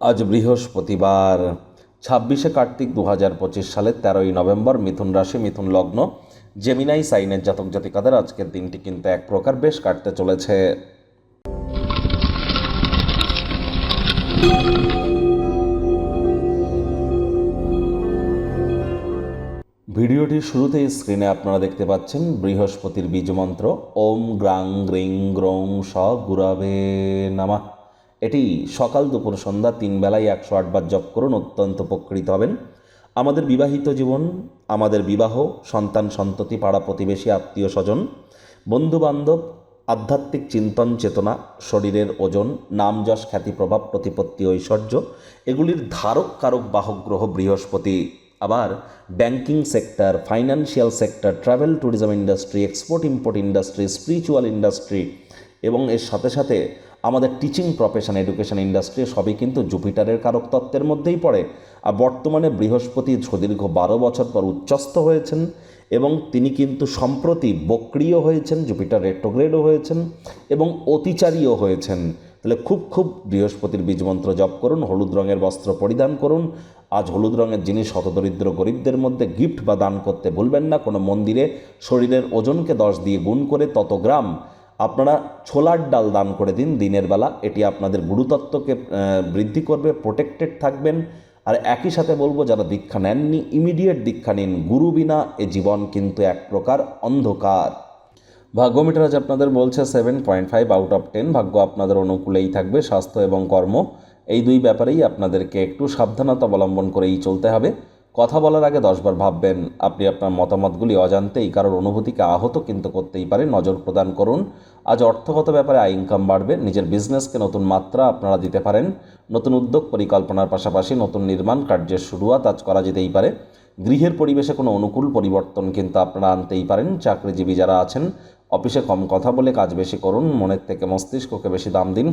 আজ বৃহস্পতিবার, ছাব্বিশে কার্তিক দু হাজার পঁচিশ সালের তেরোই নভেম্বর, মিথুন রাশি, মিথুন লগ্ন জেমিনাই সাইনের জাতক জাতিকাদের আজকের দিনটি কিন্তু এক প্রকার বেশ কাটতে চলেছে। ভিডিওটির শুরুতেই স্ক্রিনে আপনারা দেখতে পাচ্ছেন বৃহস্পতির বীজ মন্ত্র, ওম গ্রাং গ্রিং গ্রৌং স গুরাবে নামা। এটি সকাল দুপুর সন্ধ্যা তিন বেলায় একশো আটবার জপ করুন, অত্যন্ত উপকৃত হবেন। আমাদের বিবাহিত জীবন, আমাদের বিবাহ, সন্তান সন্ততি, পাড়া প্রতিবেশী, আত্মীয় স্বজন বন্ধু বান্ধব আধ্যাত্মিক চিন্তন চেতনা, শরীরের ওজন, নাম যশ, খ্যাতি প্রভাব, প্রতিপত্তি, ঐশ্বর্য, এগুলির ধারক, কারক, বাহক, গ্রহ, বৃহস্পতি। আবার banking sector, financial sector, travel, tourism industry, export, import industry, spiritual industry এবং এর সাথে সাথে আমাদের টিচিং প্রফেশন এডুকেশন ইন্ডাস্ট্রি সবই কিন্তু জুপিটারের কারক তত্ত্বের মধ্যেই পড়ে। আর বর্তমানে বৃহস্পতি সুদীর্ঘ বারো বছর পর উচ্চস্থ হয়েছেন এবং তিনি কিন্তু সম্প্রতি বক্রিয় হয়েছেন, জুপিটার রেট্রোগ্রেডও হয়েছেন এবং অতিচারীও হয়েছেন। তাহলে খুব খুব বৃহস্পতির বীজমন্ত্র জপ করুন, হলুদ রঙের বস্ত্র পরিধান করুন। আজ হলুদ রঙের জিনিস হতদরিদ্র গরিবদের মধ্যে গিফট বা দান করতে ভুলবেন না, কোনো মন্দিরে শরীরের ওজনকে দশ দিয়ে গুণ করে তত গ্রাম আপনারা ছোলার ডাল দান করে দিন দিনের বেলা। এটি আপনাদের গুরুতত্ত্বকে বৃদ্ধি করবে প্রোটেক্টেড থাকবেন। আর একই সাথে বলব, যারা দীক্ষা নেননি ইমিডিয়েট দীক্ষা নিন। গুরু বিনা এ জীবন কিন্তু এক প্রকার অন্ধকার। ভাগ্যমিটার আজ আপনাদের বলছে seven point five out of ten ভাগ্য আপনাদের অনুকূলেই থাকবে, স্বাস্থ্য এবং কর্ম। এই দুই ব্যাপারেই আপনাদেরকে একটু সাবধানতা অবলম্বন করেই চলতে হবে। কথা বলার আগে দশবার ভাববেন, আপনি আপনার মতামতগুলি অজান্তেই কারোর অনুভূতিকে আহত কিন্তু করতেই পারে। নজর প্রদান করুন। আজ অর্থগত ব্যাপারে আয় ইনকাম বাড়বে। নিজের বিজনেসকে নতুন মাত্রা আপনারা দিতে পারেন। নতুন উদ্যোগ পরিকল্পনার পাশাপাশি নতুন নির্মাণ কার্যের শুরুয়াত আজ করা যেতেই পারে। গৃহের পরিবেশে কোনো অনুকূল পরিবর্তন কিন্তু আপনারা আনতেই পারেন। চাকরিজীবী যারা আছেন, অফিসে কম কথা বলে কাজ বেশি করুন। মনের থেকে মস্তিষ্ককে বেশি দাম দিন।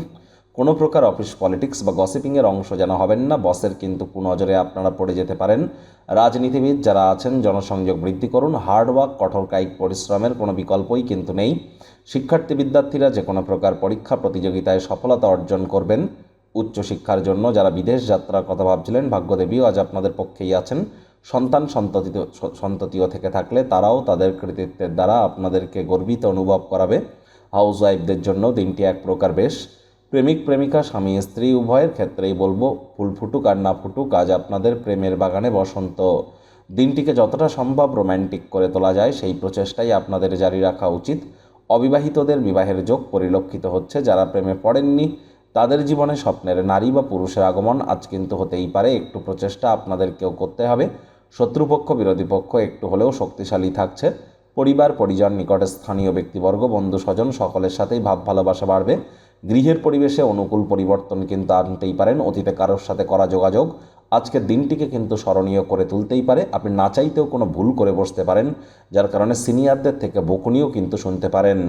কোনো প্রকার অফিস পলিটিক্স বা গসিপিংয়ের অংশ যেন হবেন না, বসের কিন্তু কুনজরে আপনারা পড়ে যেতে পারেন। রাজনীতিবিদ যারা আছেন, জনসংযোগ বৃদ্ধি করুন হার্ডওয়ার্ক কঠোর কায়িক পরিশ্রমের কোনো বিকল্পই কিন্তু নেই। শিক্ষার্থী বিদ্যার্থীরা যে কোনো প্রকার পরীক্ষা প্রতিযোগিতায় সফলতা অর্জন করবেন। উচ্চশিক্ষার জন্য যারা বিদেশ যাত্রার কথা ভাবছিলেন, ভাগ্যদেবীও আজ আপনাদের পক্ষেই আছেন। সন্তান সন্ততি সন্ততিও থেকে থাকলে তারাও তাদের কৃতিত্বের দ্বারা আপনাদেরকে গর্বিত অনুভব করাবে। হাউস ওয়াইফদের জন্য দিনটি এক প্রকার বেশ। প্রেমিক, প্রেমিকা, স্বামী, স্ত্রী, উভয়ের ক্ষেত্রেই বলব, ফুল ফুটুক আর না ফুটুক, আজ আপনাদের প্রেমের বাগানে বসন্ত। দিনটিকে যতটা সম্ভব রোম্যান্টিক করে তোলা যায়, সেই প্রচেষ্টাই আপনাদের জারি রাখা উচিত। অবিবাহিতদের বিবাহের যোগ পরিলক্ষিত হচ্ছে, যারা প্রেমে পড়েননি, তাদের জীবনে স্বপ্নের নারী বা পুরুষের আগমন আজ কিন্তু হতেই পারে, একটু প্রচেষ্টা আপনাদেরকেও করতে হবে। শত্রুপক্ষ, বিরোধী পক্ষ একটু হলেও শক্তিশালী থাকছে। পরিবার, পরিজন নিকটে স্থানীয় ব্যক্তিবর্গ বন্ধু স্বজন সকলের সাথেই ভাব ভালোবাসা বাড়বে। গৃহের পরিবেশে অনুকূল পরিবর্তন কিন্তু আনতেই পারেন। অতীতে কারোর সাথে করা যোগাযোগ আজকের দিনটিকে কিন্তু স্মরণীয় করে তুলতেই পারে। আপনি না চাইতেও কোনো ভুল করে বসতে পারেন, যার কারণে সিনিয়রদের থেকে বকুনিও কিন্তু শুনতে পারেন।